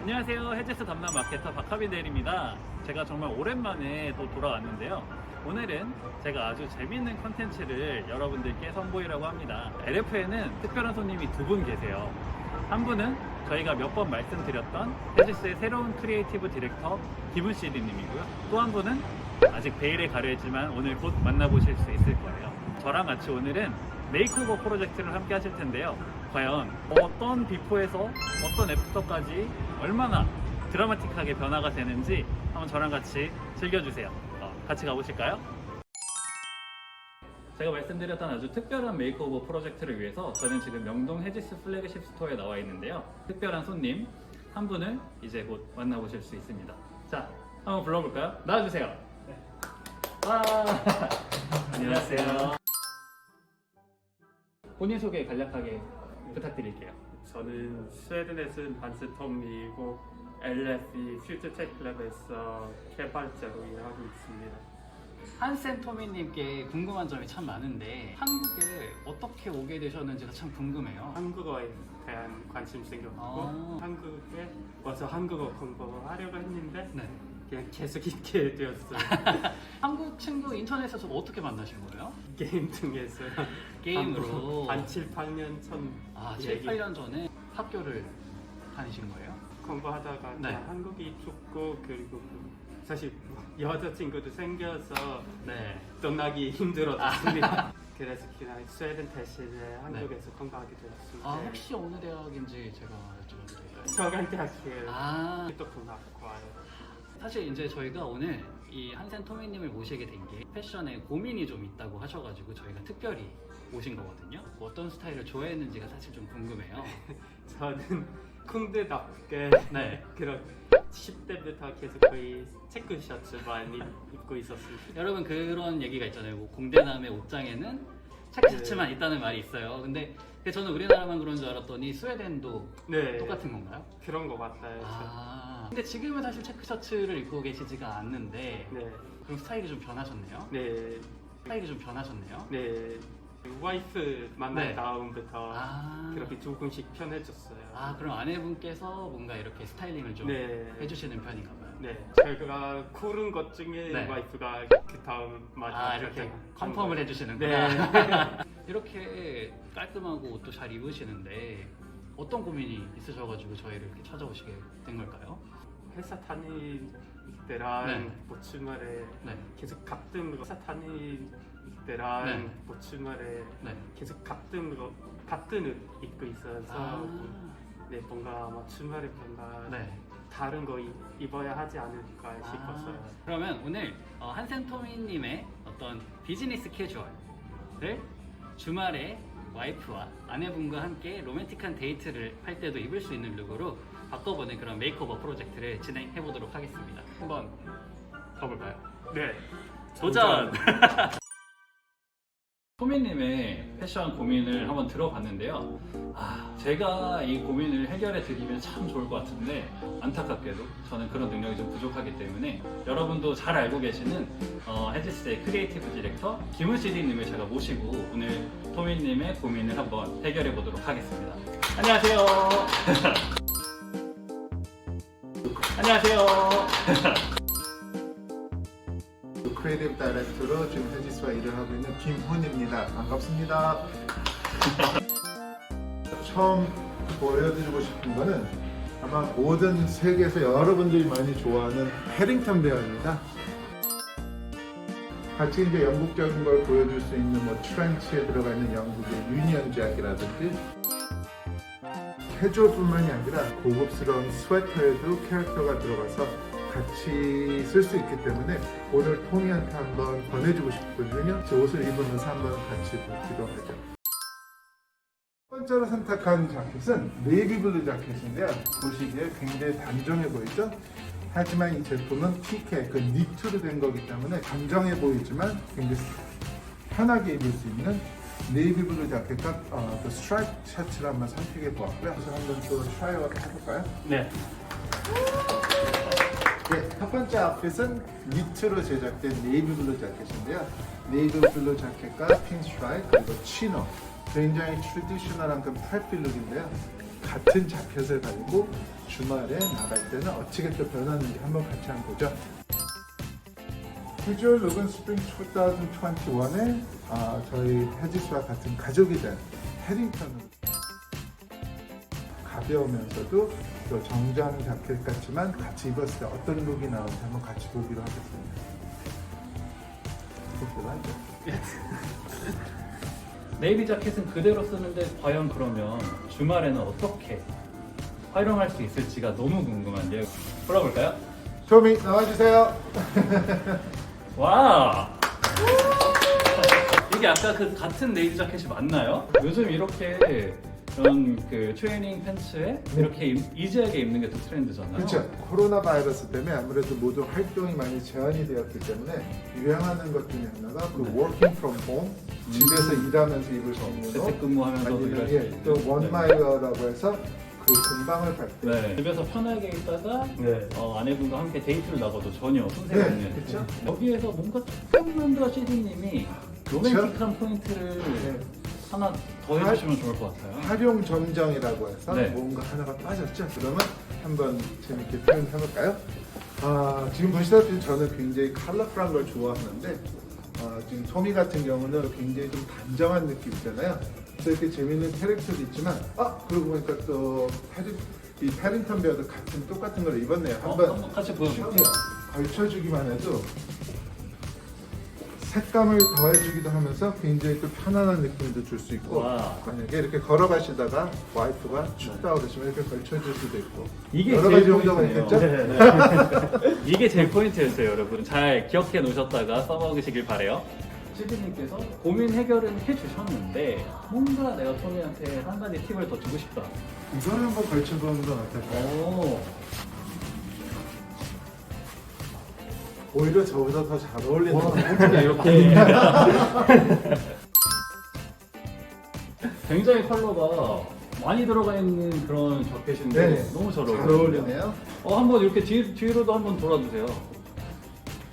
안녕하세요. 해제스 담당 마케터 박하빈 대리입니다. 제가 정말 오랜만에 또 돌아왔는데요. 오늘은 제가 아주 재밌는 컨텐츠를 여러분들께 선보이려고 합니다. LF에는 특별한 손님이 두 분 계세요. 한 분은 저희가 몇 번 말씀드렸던 해제스의 새로운 크리에이티브 디렉터 김은 CD님이고요. 또 한 분은 아직 베일에 가려있지만 오늘 곧 만나보실 수 있을 거예요. 저랑 같이 오늘은 메이크오버 프로젝트를 함께 하실 텐데요. 과연 어떤 비포에서 어떤 애프터까지 얼마나 드라마틱하게 변화가 되는지 한번 저랑 같이 즐겨주세요. 어, 같이 가보실까요? 제가 말씀드렸던 아주 특별한 메이크오버 프로젝트를 위해서 저는 지금 명동 해지스 플래그십 스토어에 나와 있는데요. 특별한 손님 한 분을 이제 곧 만나보실 수 있습니다. 자, 한번 불러볼까요? 나와주세요. 와, 안녕하세요. 본인 소개 간략하게 부탁드릴게요. 저는 스웨덴에 쓴 반스 톰이고 LFE 퓨처테크 랩에서 개발자로 일하고 있습니다. 한센 토미님께 궁금한 점이 참 많은데 한국에 어떻게 오게 되셨는지가 참 궁금해요. 한국어에 대한 관심 생겼고 아. 한국에 와서 한국어 공부하려고 했는데 네. 그냥 계속 있게 되었어요. 한국 친구 인터넷에서 어떻게 만나신 거예요? 게임 등에서 게임으로. 한 7, 8년 전 아, 7, 8년 전에 학교를 다니신 거예요? 공부하다가 네. 한국이 춥고 그리고 그 사실 여자친구도 생겨서 네. 떠나기 힘들었습니다. 그래서 그냥 스웨덴 대신에 한국에서 공부하게 되었습니다. 아, 혹시 어느 대학인지 제가 여쭤봐도 될까요? 서강대학교 아, 기독교학과에 사실 이제 저희가 오늘 이 한센 토미님을 모시게 된 게 패션에 고민이 좀 있다고 하셔가지고 저희가 특별히 모신 거거든요. 뭐 어떤 스타일을 좋아했는지가 사실 좀 궁금해요. 저는 쿵드답게 네. 그런 10대부터 계속 거의 체크 셔츠만 입- 입고 있었습니다. 여러분 그런 얘기가 있잖아요. 뭐 공대남의 옷장에는 체크셔츠만 있다는 말이 있어요. 근데 그게 저는 우리나라만 그런 줄 알았더니 스웨덴도 네, 똑같은 건가요? 그런 것 같아요. 저. 아. 근데 지금은 사실 체크 셔츠를 입고 계시지가 않는데 네, 그럼 스타일이 좀 변하셨네요. 네, 스타일이 좀 변하셨네요. 네. 와이프 만난 네. 다음부터 아. 그렇게 조금씩 편해졌어요. 아 그럼 아내분께서 뭔가 이렇게 스타일링을 좀 네. 해주시는 편인가 봐요. 네, 제가 고른 것 중에 네. 와이프가 그 다음 맞아. 아 이렇게 컨펌을 해주시는구나. 네. 이렇게 깔끔하고 옷도 잘 입으시는데 어떤 고민이 있으셔가지고 저희를 이렇게 찾아오시게 된 걸까요? 회사 다닐 때랑 네. 뭐 주말에 네. 계속 같은 거 회사 다닐 때랑 네. 뭐 주말에 네. 계속 같은 거 같은 옷 입고 있어서 아, 네 뭔가 뭐 주말에 뭔가 네. 다른 거 입- 입어야 하지 않을까 아, 싶었어요. 그러면 오늘 어, 한센토미님의 어떤 비즈니스 캐주얼을 주말에 와이프와 아내분과 함께 로맨틱한 데이트를 할 때도 입을 수 있는 룩으로 바꿔보는 그런 메이크오버 프로젝트를 진행해 보도록 하겠습니다. 한번 가볼까요? 네. 도전! 소민님의 패션 고민을 한번 들어봤는데요. 아, 제가 이 고민을 해결해 드리면 참 좋을 것 같은데 안타깝게도 저는 그런 능력이 좀 부족하기 때문에 여러분도 잘 알고 계시는 어, 헤지스의 크리에이티브 디렉터 김은 CD님을 제가 모시고 오늘 토민님의 고민을 한번 해결해 보도록 하겠습니다. 안녕하세요. 안녕하세요. 크리에이티브 다이렉터로 지금 헤지스와 일을 하고 있는 김훈입니다. 반갑습니다. 처음 보여드리고 싶은 거는 아마 모든 세계에서 여러분들이 많이 좋아하는 해링턴 베어입니다. 같이 이제 영국적인 걸 보여줄 수 있는 뭐 트렌치에 들어가 있는 영국의 유니언 잭이라든지 캐주얼뿐만이 아니라 고급스러운 스웨터에도 캐릭터가 들어가서 같이 쓸 수 있기 때문에 오늘 토미한테 한번 권해주고 싶거든요. 제 옷을 입으면서 한번 같이 보기로 하죠. 첫 번째로 선택한 자켓은 네이비블루 자켓인데요. 보시기에 굉장히 단정해 보이죠? 하지만 이 제품은 PK, 그 니트로 된 거기 때문에 단정해 보이지만 굉장히 편하게 입을 수 있는 네이비 블루 자켓과 어, 그 스트라이프 셔츠를 한번 선택해 보았고요. 그래서 한번 또 트라이얼 해볼까요? 네. 네, 첫 번째 아웃핏은 니트로 제작된 네이비 블루 자켓인데요. 네이비 블루 자켓과 핀스트라이프 그리고 치노 굉장히 트레디셔널한 그 팔필 룩인데요. 같은 자켓을 가지고 주말에 나갈 때는 어떻게 또 변하는지 한번 같이 한번 보죠. 캐주얼 룩은 스프링 2021에 아, 저희 헤지스와 같은 가족이 된 해링턴으로 가벼우면서도 또 정장 자켓 같지만 같이 입었을 때 어떤 룩이 나오는지 한번 같이 보기로 하겠습니다. 네이비 자켓은 그대로 쓰는데 과연 그러면 주말에는 어떻게 활용할 수 있을지가 너무 궁금한데요. 풀어볼까요? 토미 나와주세요. 와! 이게 아까 그 같은 네이비 자켓이 맞나요? 요즘 이렇게 이런 그 트레이닝 팬츠에 이렇게 입- 이지하게 입는 게 또 트렌드잖아요. 그렇죠. 코로나 바이러스 때문에 아무래도 모두 활동이 많이 제한이 되었기 때문에 유행하는 것 중에 하나가 그 네. working from home 집에서 일하면서 입을 수 있는 옷 재택근무하면서도 일할 수 아니면 있는 또 원마일러라고 해서 그 금방을 갈 때. 네. 집에서 편하게 있다가 네. 어, 아내분과 함께 데이트를 나가도 전혀 손색 없는 네, 그쵸. 여기에서 뭔가 조금만 더 CD님이. 로맨틱한 포인트를 네. 하나 더 해주시면 좋을 것 같아요. 활용 점정이라고 해서 네. 뭔가 하나가 빠졌죠. 그러면 한번 재밌게 표현해볼까요? 아, 지금 보시다시피 저는 굉장히 컬러풀한 걸 좋아하는데 아, 지금 토미 같은 경우는 굉장히 좀 단정한 느낌이잖아요. 그래서 이렇게 재밌는 캐릭터도 있지만 아 그러고 보니까 또 패리, 이 패링턴 베어도 같은 똑같은 걸 입었네요. 어, 한번 한번 같이 보여볼게요. 걸쳐주기만 해도 색감을 더해주기도 하면서 굉장히 또 편안한 느낌도 줄 수 있고 와. 만약에 이렇게 걸어가시다가 와이프가 춥다 그러시면 이렇게 걸쳐줄 수도 있고 이게 여러 제일 가지 용도가 포인트네요. 있겠죠? 이게 제일 포인트였어요, 여러분. 잘 기억해 놓으셨다가 써먹으시길 바래요. 시드님께서 고민 해결은 해주셨는데 뭔가 내가 토미한테 한 가지 팁을 더 주고 싶다. 이거를 한번 걸쳐보는 건 어떨까요? 오, 오히려 저보다 더 잘 어울리는 와, 것 같아요. 어떻게 이렇게 굉장히 컬러가 많이 들어가 있는 그런 자켓인데 네. 너무 잘 잘 어울려요. 어울리네요. 어, 한번 이렇게 뒤, 뒤로도 한번 돌아주세요.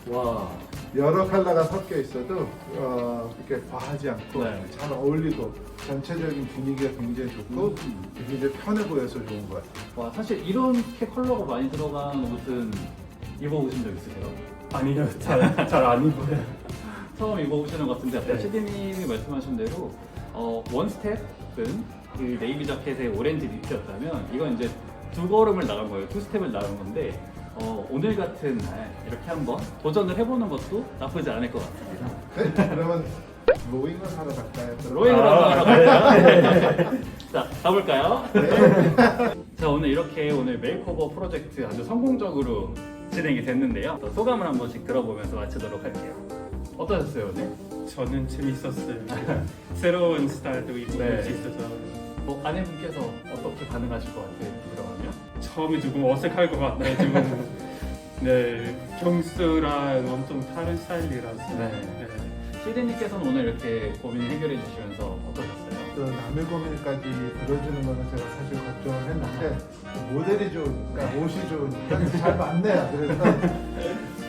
와, 여러 컬러가 섞여 있어도 어, 이렇게 과하지 않고 네. 잘 어울리고 전체적인 분위기가 굉장히 좋고 음. 굉장히 편해 보여서 좋은 것 같아요. 와 사실 이렇게 컬러가 많이 들어간 옷은 입어보신 적 있으세요? 아니요, 잘잘안 입어요. 처음 입어보시는 것 같은데 아까 네. 시디님이 말씀하신 대로 어, 원 스텝은 그 네이비 자켓의 오렌지 니트였다면 이건 이제 두 걸음을 나간 거예요. 투 스텝을 나간 건데 어, 오늘 같은 날 이렇게 한번 도전을 해보는 것도 나쁘지 않을 것 같습니다. 네? 그러면 로잉을 하러 갈까요? 로잉을 아, 한번 하러 갈까요? 자, 가볼까요? 네. 자, 오늘 이렇게 오늘 메이크오버 프로젝트 아주 성공적으로 진행이 됐는데요. 또 소감을 한 번씩 들어보면서 마치도록 할게요. 어떠셨어요, 오늘? 저는 재밌었어요. 새로운 스타일도 입어볼 네. 수 있어서 뭐 아내분께서 어떻게 반응하실 것 같아요? 들어가면? 처음에 조금 어색할 것 같아요. 지금 네 평소랑 엄청 다른 스타일이라서. 네. 시드님께서는 오늘 이렇게 고민 해결해 주시면서 어떠셨어요? 또 남의 고민까지 들어주는 거는 제가 사실 걱정 을 했는데 모델이 좋으니까 옷이 좋으니까 잘 맞네요. 그래서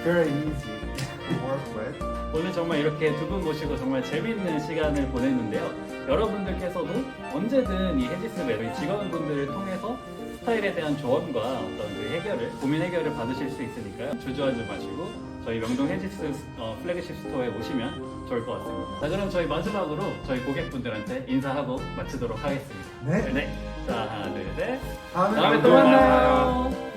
very easy to work. 오늘 정말 이렇게 두 분 모시고 정말 재미있는 시간을 보냈는데요. 여러분들께서도 언제든 이 헤지스 맵의 직원분들을 통해서 스타일에 대한 조언과 어떤 그 해결을, 고민 해결을 받으실 수 있으니까요. 주저하지 마시고 저희 명동 헤지스 어, 플래그십 스토어에 오시면 좋을 것 같습니다. 자, 그럼 저희 마지막으로 저희 고객분들한테 인사하고 마치도록 하겠습니다. 네. 네. 자, 하나, 둘, 셋. 다음에 다음에 또 만나요.